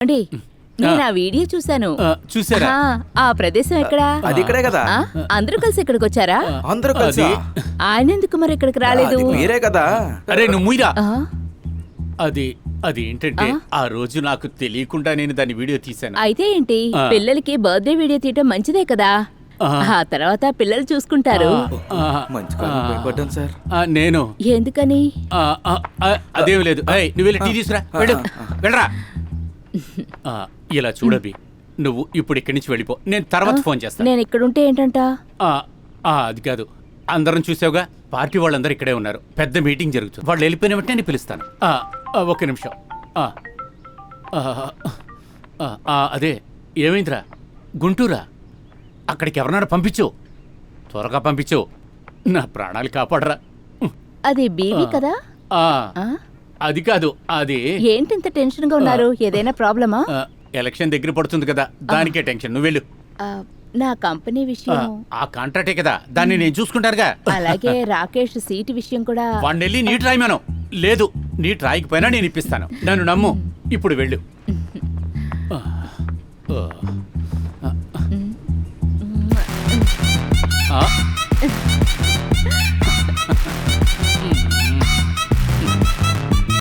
అండి నేను ఆ. వీడియో చూశాను. చూసారా ఆ, ఆ ప్రదేశం ఎక్కడా? అది ఇక్కడే కదా? ఆ, అందరూ కలిసి ఇక్కడికి వచ్చారా? అందరూ కలిసి? ఆయన ఎందుకు మరి ఇక్కడికి రాలేదు? అది మీరే కదా? అరే నువ్వు ముయ్యరా. ఆ, అది అది ఏంటంటే ఆ? రోజు నాకు తెలియకుండా నేను దాని వీడియో తీశాను. అయితే ఏంటి. పిల్లలకి బర్త్డే వీడియో తీయటం మంచిదే కదా? ఆ. తర్వాత పిల్లలు చూసుకుంటారు. ఆ, మంచి ఆ, కాలం భయపడ్డాను సార్. ఆ, నేను. ఎందుకని? ఆ, ఆ, ఆ, అదేం లేదు. ఏయ్, నువ్వు వెళ్ళి టీ వెళ్ళు. వెళ్ళరా. ఆ, ఇలా చూడబి. నువ్వు ఇప్పుడు ఇక్కడి నుంచి వెళ్ళిపో. నేను తర్వాత ఫోన్ చేస్తాను. నేను ఇక్కడుంటే ఏంటంట? ఆ, ఆ, అది కాదు. అందరం చూసావుగా? పార్టీ వాళ్ళందరూ ఇక్కడే ఉన్నారు. పెద్ద మీటింగ్ జరుగుతుంది. వాళ్ళు వెళ్ళిపోయిన వెంటనే నేను పిలుస్తాను. ఆ, ఆ, ఒక్క నిమిషం. ఆ, ఆ, ఆ, ఆ, అదే. ఏమైందిరా? గుంటూరా? అక్కడికి ఎవరన్నా పంపించు. త్వరగా పంపించు. నా ప్రాణాలు కాపాడరా. అది బీవీ కదా? ఆ, ఆ? అది కాదు అది. ఏంటి ఇంత టెన్షన్గా ఉన్నారు ఏదైనా ప్రాబ్లమా? ఎలక్షన్ దగ్గర పడుతుంది కదా దానికే టెన్షన్. నువ్వు వెళ్ళు. నా కంపెనీ విషయం ఆ కాంట్రాక్టే కదా దాన్ని నేను చూసుకుంటానుగా. అలాగే రాకేష్ సీటు విషయం కూడా వాడిని వెళ్ళి నీట్ రాయమను. లేదు నీట్ రాయకపోయినా నేను ఇప్పిస్తాను. నన్ను నమ్ము ఇప్పుడు వెళ్ళు. ఆ,